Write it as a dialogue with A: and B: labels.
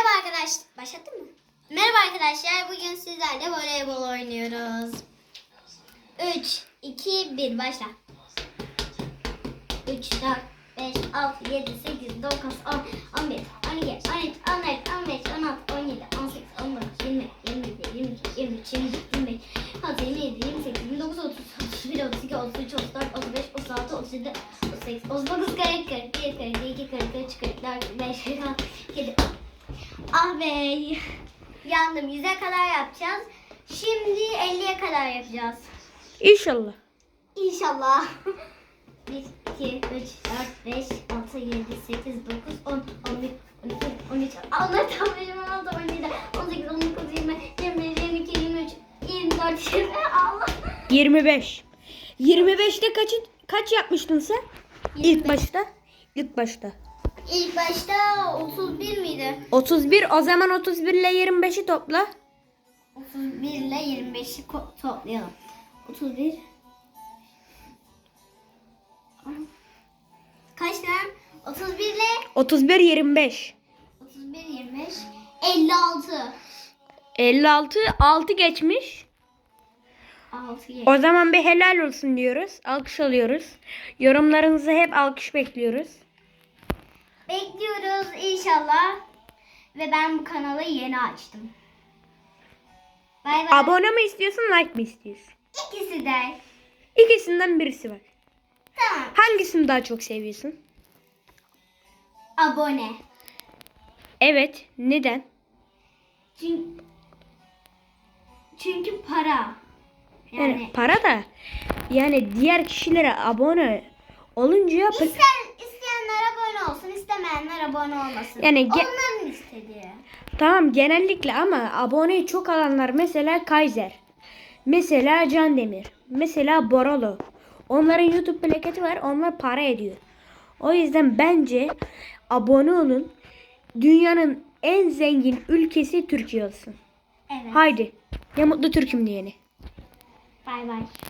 A: Merhaba arkadaşlar. başladın mı? Merhaba arkadaşlar. Bugün sizlerle voleybol oynuyoruz. 3, 2, 1 başla. 3, 4, 5, 6, 7, 8, 9, 10, 11, 12, 13, 14, 15, 16, 17, 18, 19, 20, 21, 22, 23, 24, 25, 26, 27, 28, 29, 30, 31, 32, 33, 34, 35, 36, 37, 38, 39, 40, 41, 42, ve yandım. 100'e kadar yapacağız. Şimdi 50'ye kadar yapacağız. İnşallah. İnşallah. 1, 2, 3, 4, 5, 6, 7, 8, 9, 10, 11, 12, 13, Allah tam 16, 17, 18, 19, 20, 21, 22, 23, 24, 20, Allah.
B: 25. 25'te kaçın kaç yapmıştın sen? 25. İlk başta. İlk başta.
A: İlk başta 31 miydi?
B: 31. O zaman 31 ile 25'i topla.
A: 31 ile 25'i toplayalım. 31. Kaç tane? 31 ile
B: 31 25.
A: 31 25 56.
B: 56 6 geçmiş. 6 geçmiş. O zaman bir helal olsun diyoruz. Alkış alıyoruz. Yorumlarınızı hep alkış bekliyoruz.
A: Bekliyoruz inşallah. Ve ben bu kanalı yeni açtım.
B: Bay bay. Abone mi istiyorsun, like mi istiyorsun? İkisi de. İkisinden birisi var. Tamam. Hangisini daha çok seviyorsun? Abone. Evet, neden?
A: Çünkü, çünkü para.
B: Yani, yani para da yani diğer kişilere abone olunca
A: İster abone olmasın. Yani Onların istediği.
B: Tamam genellikle ama aboneyi çok alanlar mesela Kaiser. Mesela Can Demir. Mesela Borolo. Onların YouTube plaketi var. Onlar para ediyor. O yüzden bence abone olun. Dünyanın en zengin ülkesi Türkiye olsun. Evet. Haydi. ya mutlu Türk'üm diyeni.
A: Bay bay.